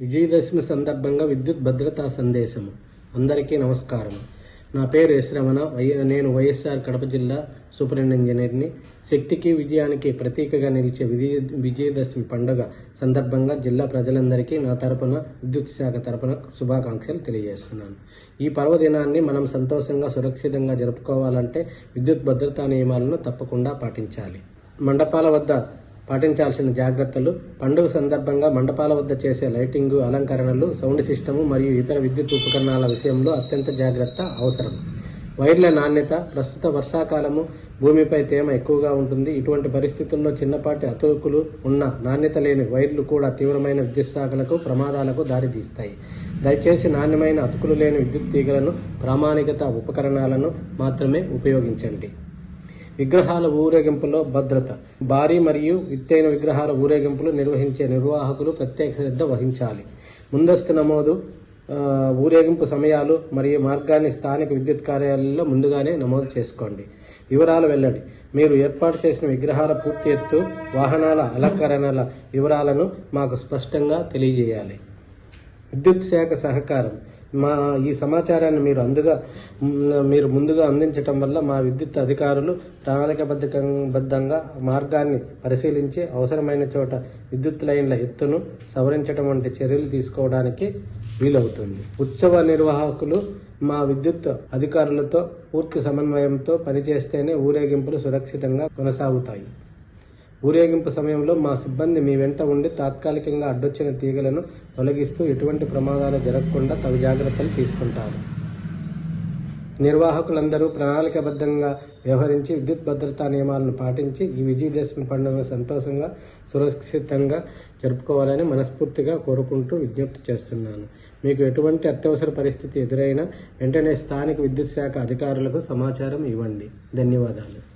విజయదశమి సందర్భంగా విద్యుత్ భద్రతా సందేశము. అందరికీ నమస్కారం నా పేరు ఎస్ రమణ. వై నేను వైఎస్ఆర్ కడప జిల్లా సూపరింట్ ఇంజనీర్ని. శక్తికి విజయానికి ప్రతీకగా నిలిచే విజయ విజయదశమి పండుగ సందర్భంగా జిల్లా ప్రజలందరికీ నా తరపున విద్యుత్ శాఖ తరపున శుభాకాంక్షలు తెలియజేస్తున్నాను. ఈ పర్వదినాన్ని మనం సంతోషంగా సురక్షితంగా జరుపుకోవాలంటే విద్యుత్ భద్రతా నియమాలను తప్పకుండా పాటించాలి. మండపాల వద్ద పాటించాల్సిన జాగ్రత్తలు పండుగ సందర్భంగా మండపాల వద్ద చేసే లైటింగు అలంకరణలు సౌండ్ సిస్టము మరియు ఇతర విద్యుత్ ఉపకరణాల విషయంలో అత్యంత జాగ్రత్త అవసరం. వైర్ల నాణ్యత ప్రస్తుత వర్షాకాలము భూమిపై తేమ ఎక్కువగా ఉంటుంది. ఇటువంటి పరిస్థితుల్లో చిన్నపాటి అతుకులు ఉన్న నాణ్యత లేని వైర్లు కూడా తీవ్రమైన విద్యుత్ శాఖలకు ప్రమాదాలకు దారితీస్తాయి. దయచేసి నాణ్యమైన అతుకులు లేని విద్యుత్ తీగలను ప్రామాణికత ఉపకరణాలను మాత్రమే ఉపయోగించండి. విగ్రహాల ఊరేగింపులో భద్రత. భారీ మరియు ఎత్తైన విగ్రహాల ఊరేగింపులు నిర్వహించే నిర్వాహకులు ప్రత్యేక శ్రద్ధ వహించాలి. ముందస్తు నమోదు ఊరేగింపు సమయాలు మరియు మార్గాన్ని స్థానిక విద్యుత్ కార్యాలయాల్లో ముందుగానే నమోదు చేసుకోండి. వివరాలు వెళ్ళండి మీరు ఏర్పాటు చేసిన విగ్రహాల పూర్తి ఎత్తు వాహనాల అలంకరణల వివరాలను మాకు స్పష్టంగా తెలియజేయాలి. విద్యుత్ శాఖ సహకారం. మా ఈ సమాచారాన్ని మీరు అందుగా మీరు ముందుగా అందించటం వల్ల మా విద్యుత్ అధికారులు ప్రణాళికబద్ధంగా మార్గాన్ని పరిశీలించి అవసరమైన చోట విద్యుత్ లైన్ల ఎత్తును సవరించడం వంటి చర్యలు తీసుకోవడానికి వీలవుతుంది. ఉత్సవ నిర్వాహకులు మా విద్యుత్ అధికారులతో పూర్తి సమన్వయంతో పనిచేస్తేనే ఊరేగింపులు సురక్షితంగా కొనసాగుతాయి. ఊరేగింపు సమయంలో మా సిబ్బంది మీ వెంట ఉండి తాత్కాలికంగా అడ్డొచ్చిన తీగలను తొలగిస్తూ ఎటువంటి ప్రమాదాలు జరగకుండా తగు జాగ్రత్తలు తీసుకుంటారు. నిర్వాహకులందరూ ప్రణాళికబద్ధంగా వ్యవహరించి విద్యుత్ భద్రతా నియమాలను పాటించి ఈ విజయదశమి పండుగను సంతోషంగా సురక్షితంగా జరుపుకోవాలని మనస్ఫూర్తిగా కోరుకుంటూ విజ్ఞప్తి చేస్తున్నాను. మీకు ఎటువంటి అత్యవసర పరిస్థితి ఎదురైనా వెంటనే స్థానిక విద్యుత్ శాఖ అధికారులకు సమాచారం ఇవ్వండి. ధన్యవాదాలు.